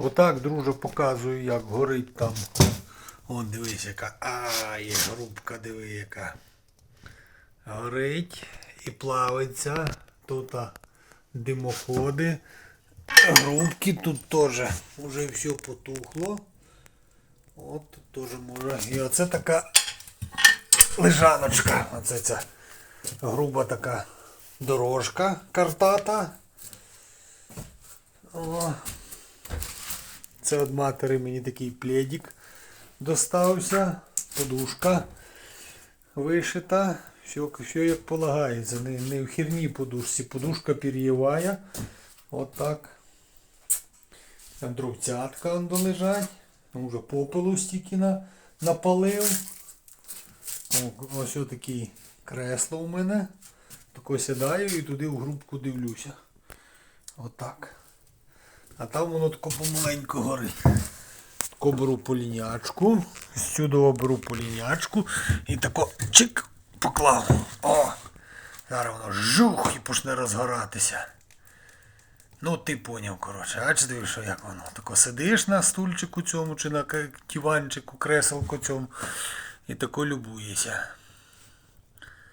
Отак, друже, показую, як горить там. Вон дивись, яка. А, є грубка, диви, яка. Горить і плавиться. Тут димоходи. Грубки тут теж вже все потухло. От тут теж може. І оце така лежаночка. Оце ця груба така дорожка картата. О. Це від матері мені такий пледик достався. Подушка вишита. Все, все як полагається. Не, не в херні подушці. Подушка пер'євая. Отак. Там дровцятка он долежать. Там вже попелу стільки на, напалив. О, ось таке кресло у мене. Тако сідаю і туди в грубку дивлюся. Отак. А там воно тако помаленьку горить. Тако беру полінячку. Сюди беру полінячку і тако чик поклав. О! Зараз воно жух і почне розгоратися. Ну, ти поняв, коротше. А чи дивиш, що як воно? Тако сидиш на стульчику цьому чи на диванчику, креселку цьому і тако любуєшся.